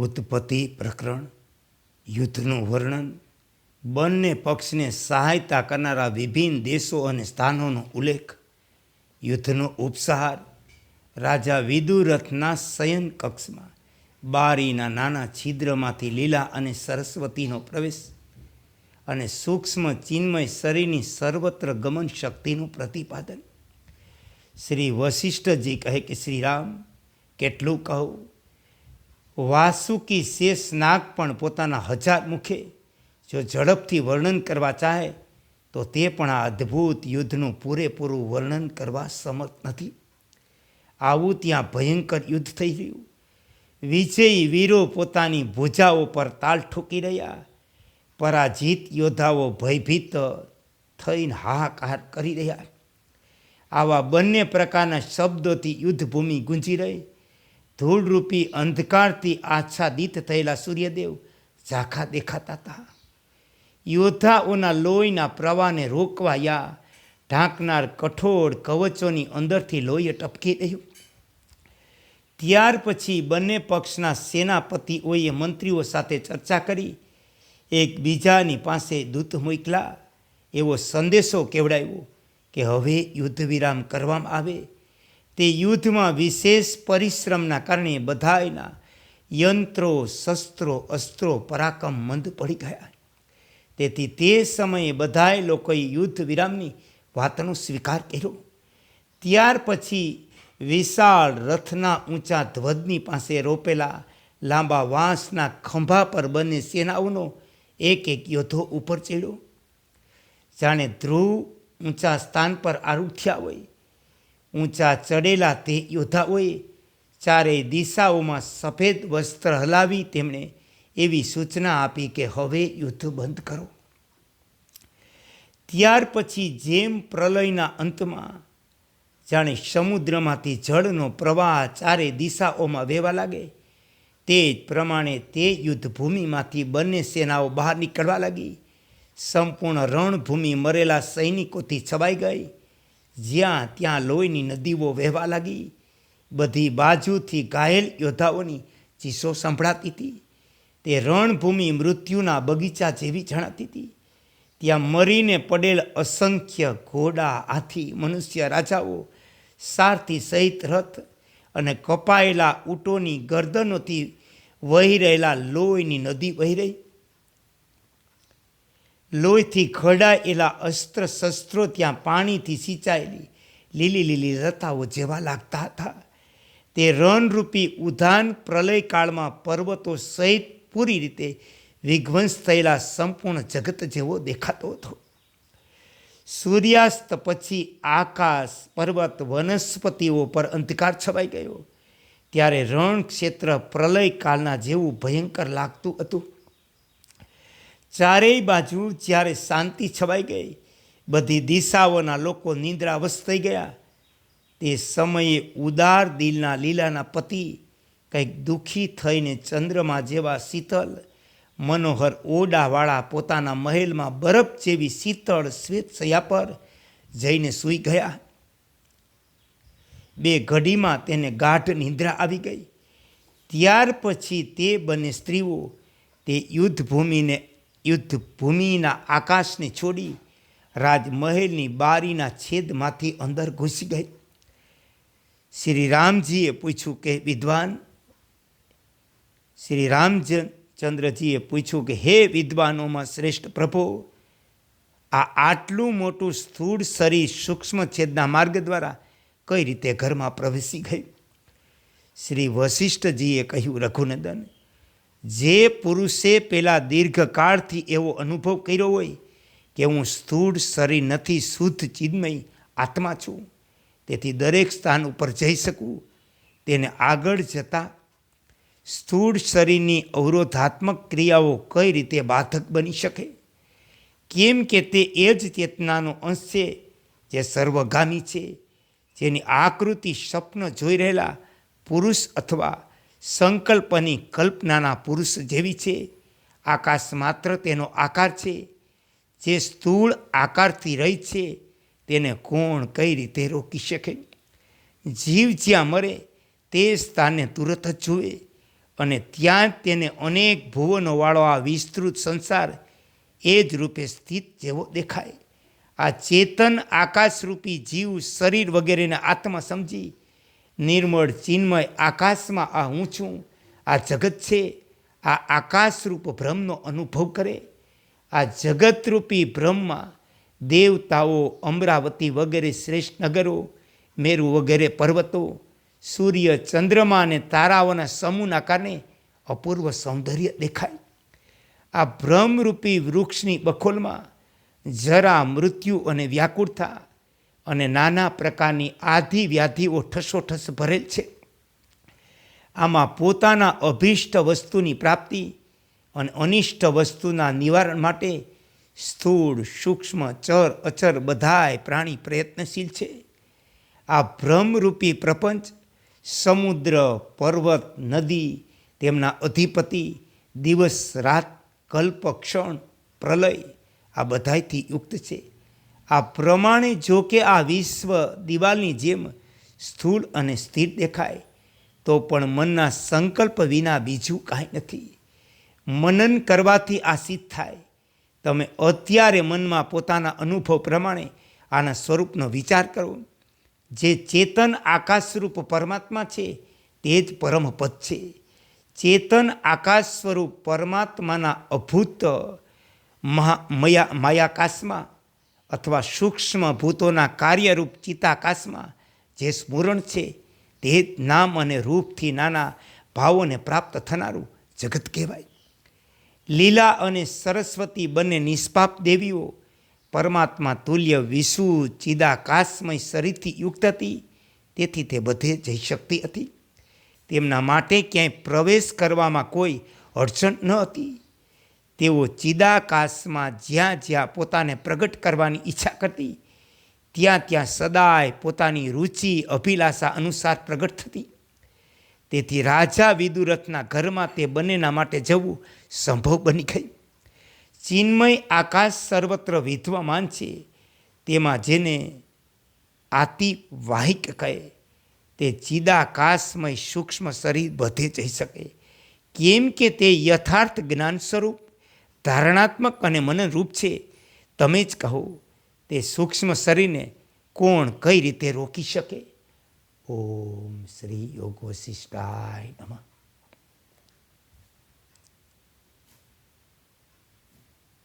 ઉત્પત્તિ પ્રકરણ, યુદ્ધનું વર્ણન, બંને પક્ષને સહાયતા કરનારા વિભિન્ન દેશો અને સ્થાનોનો ઉલ્લેખ, યુદ્ધનો ઉપસહાર રાજા વિદુરથના શયન કક્ષમાં, બારીના નાના છિદ્રમાંથી લીલા અને સરસ્વતીનો પ્રવેશ અને સૂક્ષ્મ ચિન્મય શરીરની સર્વત્ર ગમન શક્તિનું પ્રતિપાદન. શ્રી વશિષ્ઠજી કહે કે શ્રી રામ કેટલું કહું? વાસુકી શેષ નાગ પણ પોતાના હજાર મુખે. જો ઝડપથી વર્ણન કરવા ચાહે, તો તે પણ આ અદ્ભુત યુદ્ધનું પૂરેપૂરું વર્ણન કરવા સમર્થ નથી. આવું ત્યાં ભયંકર યુદ્ધ થઈ રહ્યું વિજયી વીરો પોતાની ભુજાઓ પર તાલ ઠોકી રહ્યા. પરાજિત યોદ્ધાઓ ભયભીત થઈને હાહાકાર કરી રહ્યા. આવા બંને પ્રકારના શબ્દોથી યુદ્ધભૂમિ ગુંજી રહી. ધૂળરૂપી અંધકારથી આચ્છાદિત થયેલા સૂર્યદેવ ઝાખા દેખાતા હતા. યોદ્ધાઓના લોહીના પ્રવાહને રોકવા યા ઢાંકનાર કઠોળ કવચોની અંદરથી લોહી ટપકી રહ્યું. ત્યાર પછી બંને પક્ષના સેનાપતિઓએ મંત્રીઓ સાથે ચર્ચા કરી. એકબીજાની પાસે દૂત મોકલા. એવો સંદેશો કેવડાવ્યો કે હવે યુદ્ધ વિરામ કરવામાં આવે. તે યુદ્ધમાં વિશેષ પરિશ્રમના કારણે બધાયના યંત્રો, શસ્ત્રો, અસ્ત્રો પરાક્રમ મંદ પડી ગયા. તેથી તે સમયે બધાય લોકોએ યુદ્ધ વિરામની વાતનો સ્વીકાર કર્યો. ત્યાર પછી વિશાળ રથના ઊંચા ધ્વજની પાસે રોપેલા લાંબા વાંસના ખંભા પર બંને સેનાઓનો એક એક યોદ્ધો ઉપર ચડ્યો. જાણે ધ્રુવ ઊંચા સ્થાન પર આરૂઢ થયા હોય ઊંચા ચડેલા તે યોદ્ધાઓએ ચારેય દિશાઓમાં સફેદ વસ્ત્ર હલાવી તેમણે એવી સૂચના આપી કે હવે યુદ્ધ બંધ કરો. ત્યાર પછી જેમ પ્રલયના અંતમાં જાણે સમુદ્રમાંથી જળનો પ્રવાહ ચારે દિશાઓમાં વહેવા લાગે, તે જ પ્રમાણે તે યુદ્ધભૂમિમાંથી બંને સેનાઓ બહાર નીકળવા લાગી. સંપૂર્ણ રણભૂમિ મરેલા સૈનિકોથી છવાઈ ગઈ. જ્યાં ત્યાં લોહીની નદીઓ વહેવા લાગી, બધી બાજુથી ઘાયલ યોદ્ધાઓની ચીસો સંભળાતી હતી. તે રણભૂમિ મૃત્યુના બગીચા જેવી જણાતી હતી. ત્યાં મરીને પડેલ અસંખ્ય ઘોડા, હાથી, મનુષ્ય, રાજાઓ, સારથી સહિત રથ અને કપાયેલા ઊંટોની ગરદનોથી વહી રહેલા લોહીની નદી વહી રહી. લોહીથી ખડાયેલા અસ્ત્ર શસ્ત્રો ત્યાં પાણીથી સિંચાયેલી લીલી લીલી લતાઓ જેવા લાગતા હતા. તે રણરૂપી ઉધાન પ્રલયકાળમાં પર્વતો સહિત પૂરી રીતે વિધ્વંસ થયેલા સંપૂર્ણ જગત જેવો દેખાતો હતો. સૂર્યાસ્ત પછી આકાશ, પર્વત, વનસ્પતિઓ પર અંધકાર છવાઈ ગયો. ત્યારે રણ ક્ષેત્ર પ્રલયકાળના જેવું ભયંકર લાગતું હતું. ચારેય બાજુ જ્યારે શાંતિ છવાઈ ગઈ, બધી દિશાઓના લોકો નિંદ્રાવસ્થ થઈ ગયા. તે સમયે ઉદાર દિલના લીલાના પતિ કંઈક દુઃખી થઈને ચંદ્રમા જેવા શીતલ, મનોહર ઓડાવાળા પોતાના મહેલમાં બરફ જેવી શીતળ શ્વેત સયા પર જઈને સૂઈ ગયા. બે ઘડીમાં તેને ગાઢ નિંદ્રા આવી ગઈ. ત્યાર પછી તે બંને સ્ત્રીઓ તે યુદ્ધભૂમિને યુદ્ધભૂમિના આકાશને છોડી રાજમહેલની બારીના છેદમાંથી અંદર ઘૂસી ગઈ. શ્રી રામજીએ પૂછ્યું કે, વિદ્વાન, શ્રી રામચંદ્રજીએ પૂછ્યું કે, હે વિદ્વાનોમાં શ્રેષ્ઠ પ્રભુ, આ આટલું મોટું સ્થૂળ શરીર સૂક્ષ્મ છેદના માર્ગ દ્વારા કઈ રીતે ઘરમાં પ્રવેશી ગઈ? શ્રી વશિષ્ઠજીએ કહ્યું, રઘુનંદન જે પુરુષે પેલા દીર્ઘકાળથી એવો અનુભવ કર્યો હોય કે હું સ્થૂળ શરીર નથી, શુદ્ધ ચિન્મય આત્મા છું, તેથી દરેક સ્થાન ઉપર જઈ શકું. તેને આગળ જતાં સ્થૂળ શરીરની અવરોધાત્મક ક્રિયાઓ કઈ રીતે બાધક બની શકે? કેમ કે તે એ જ ચેતનાનો અંશ છે જે સર્વગામી છે, જેની આકૃતિ સ્વપ્ન જોઈ રહેલા પુરુષ અથવા સંકલ્પની કલ્પનાના પુરુષ જેવી છે. આકાશ માત્ર તેનો આકાર છે. જે સ્થૂળ આકારથી રહી છે, તેને કોણ કઈ રીતે રોકી શકે? જીવ જ્યાં મરે, તે સ્થાને તુરત જ જુએ અને ત્યાં તેને અનેક ભુવનોવાળો આ વિસ્તૃત સંસાર એ જ રૂપે સ્થિત જેવો દેખાય. આ ચેતન આકાશરૂપી જીવ શરીર વગેરેને આત્મા સમજી નિર્મળ ચિન્મય આકાશમાં આ હું છું. આ જગત છે. આ આકાશરૂપ ભ્રમનો અનુભવ કરે. આ જગતરૂપી ભ્રમમાં દેવતાઓ અમરાવતી વગેરે શ્રેષ્ઠ નગરો, મેરુ વગેરે પર્વતો, સૂર્ય ચંદ્રમા અને તારાઓના સમૂહના કારણે અપૂર્વ સૌંદર્ય દેખાય. આ ભ્રમરૂપી વૃક્ષની બખોલમાં જરા મૃત્યુ અને વ્યાકુળતા અને નાના પ્રકારની આધી વ્યાધિઓ ઠસોઠસ ભરેલ છે. આમાં પોતાના અભિષ્ટ વસ્તુની પ્રાપ્તિ અને અનિષ્ટ વસ્તુના નિવારણ માટે સ્થૂળ, સૂક્ષ્મ, ચર, અચર બધાય પ્રાણી પ્રયત્નશીલ છે. આ ભ્રમરૂપી પ્રપંચ સમુદ્ર, પર્વત, નદી, તેમના અધિપતિ, દિવસ, રાત, કલ્પ, ક્ષણ, પ્રલય આ બધાયથી યુક્ત છે. આ પ્રમાણે જો કે આ વિશ્વ દિવાલની જેમ સ્થૂળ અને સ્થિર દેખાય, તો પણ મનના સંકલ્પ વિના બીજું કાંઈ નથી. મનન કરવાથી આ સિદ્ધ થાય. તમે અત્યારે મનમાં પોતાના અનુભવ પ્રમાણે આના સ્વરૂપનો વિચાર કરો. જે ચેતન આકાશરૂપ પરમાત્મા છે, તે જ પરમપદ છે. ચેતન આકાશ સ્વરૂપ પરમાત્માના અભૂત મહા, મયા, માયાકાશમાં અથવા સૂક્ષ્મ ભૂતોના કાર્યરૂપ ચિતાકાશમાં જે સ્મરણ છે, તે નામ અને રૂપથી નાના ભાવોને પ્રાપ્ત થનારું જગત કહેવાય. લીલા અને સરસ્વતી બંને નિષ્પાપ દેવીઓ પરમાત્મા તુલ્ય વિષુ ચિદાકાશમય શરીરથી યુક્ત હતી, તેથી તે બધે જઈ શકતી હતી. તેમના માટે ક્યાંય પ્રવેશ કરવામાં કોઈ અડચણ ન હતી. તેઓ ચિદાકાશમાં જ્યાં જ્યાં પોતાને પ્રગટ કરવાની ઈચ્છા કરતી, ત્યાં ત્યાં સદાય પોતાની રુચિ, અભિલાષા અનુસાર પ્રગટ થતી. તેથી રાજા વિદુરથના ઘરમાં તે બંનેના માટે જવું સંભવ બની ગયું. ચિન્મય આકાશ સર્વત્ર વિધવામાન છે, તેમાં જેને આતિવાહિક કહે, તે ચિદાકાશમય સૂક્ષ્મ શરીર બધે જઈ શકે. કેમ કે તે યથાર્થ જ્ઞાન સ્વરૂપ ધારણાત્મક અને મનનરૂપ છે. તમે જ કહો, તે સૂક્ષ્મ શરીરને કોણ કઈ રીતે રોકી શકે? ઓમ શ્રી યોગ વશિષ્ઠાય નમઃ.